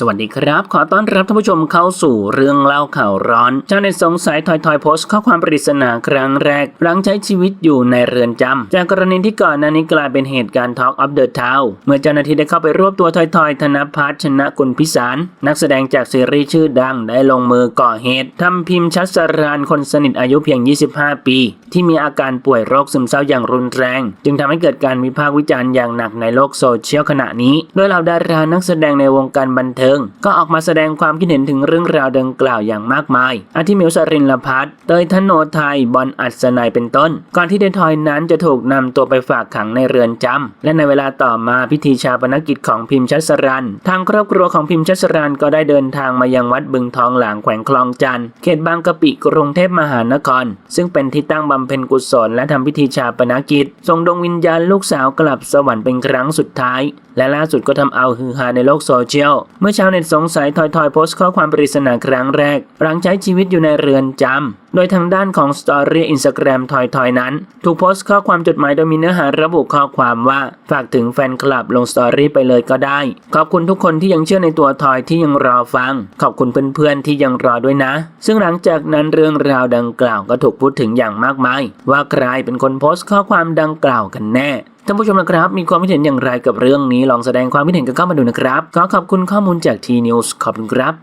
สวัสดีครับ ขอต้อนรับท่านผู้ชมเข้าสู่เรื่องเล่าข่าวร้อนเจ้าในสงสัยทอยทอยโพสต์ข้อความปริศนาครั้งแรก หลังใช้ชีวิตอยู่ในเรือนจำจากกรณีที่ก่อนหน้านี้กลายเป็นเหตุการณ์ Talk of the Town เมื่อเจ้าหน้าที่ได้เข้าไปรวบตัวทอยทอยธนพัฒน์ชนะกุลพิสาร นักแสดงจากซีรีส์ชื่อดังได้ลงมือก่อเหตุทำพิมพ์ชัดสรานคนสนิทอายุเพียง 25 ปีที่มีอาการป่วยโรคซึมเศร้าอย่างรุนแรง จึงทำให้เกิดการวิพากษ์วิจารณ์อย่างหนักในโลกโซเชียลขณะนี้ โดยเหล่าดารานักแสดงในวงการบันเทิง ก็ออกมาแสดงความคิดเห็นถึงเรื่องราวดังกล่าวอย่างมากมาย อาทิมิวสรินลพัฒน์เตยธโนไทย บอลอัศนัยเป็นต้น ก่อนที่เดนทอยนั้นจะถูกนำตัวไปฝากขังในเรือนจำและในเวลาต่อมาพิธีชาปนกิจของพิมพ์ชัสรัน ทางครอบครัวของพิมพ์ชัสรันก็ได้เดินทางมายังวัดบึงทองหลางแขวงคลองจันทร์เขตบางกะปิกรุงเทพมหานคร ซึ่งเป็นที่ตั้งบำเพ็ญกุศลและทำพิธีชาปนกิจส่งดวงวิญญาณลูกสาวกลับสวรรค์เป็นครั้งสุดท้าย และล่าสุดก็ทำเอาฮือฮาในโลกโซเชียล เมื่อชาวเน็ตสงสัยทอยทอยโพสต์ข้อความปริศนาครั้งแรก หลังใช้ชีวิตอยู่ในเรือนจำโดยทางด้านของสตอรี่อินสตาแกรมทอยทอยนั้น ถูกโพสต์ข้อความจดหมายโดยมีเนื้อหาระบุข้อความว่าฝากถึงแฟนคลับลงสตอรี่ไปเลยก็ได้ ขอบคุณทุกคนที่ยังเชื่อในตัวทอยที่ยังรอฟัง ขอบคุณเพื่อนๆที่ยังรอด้วยนะ ซึ่งหลังจากนั้นเรื่องราวดังกล่าวก็ถูกพูดถึงอย่างมากมาย ว่าใครเป็นคนโพสต์ข้อความดังกล่าวกันแน่ท่านผู้ชมนะครับ มีความคิดเห็นอย่างไรกับเรื่องนี้ลองแสดงความคิดเห็นกันเข้ามาดูนะครับ ขอขอบคุณข้อมูลจากทีนิวส์ขอบคุณครับ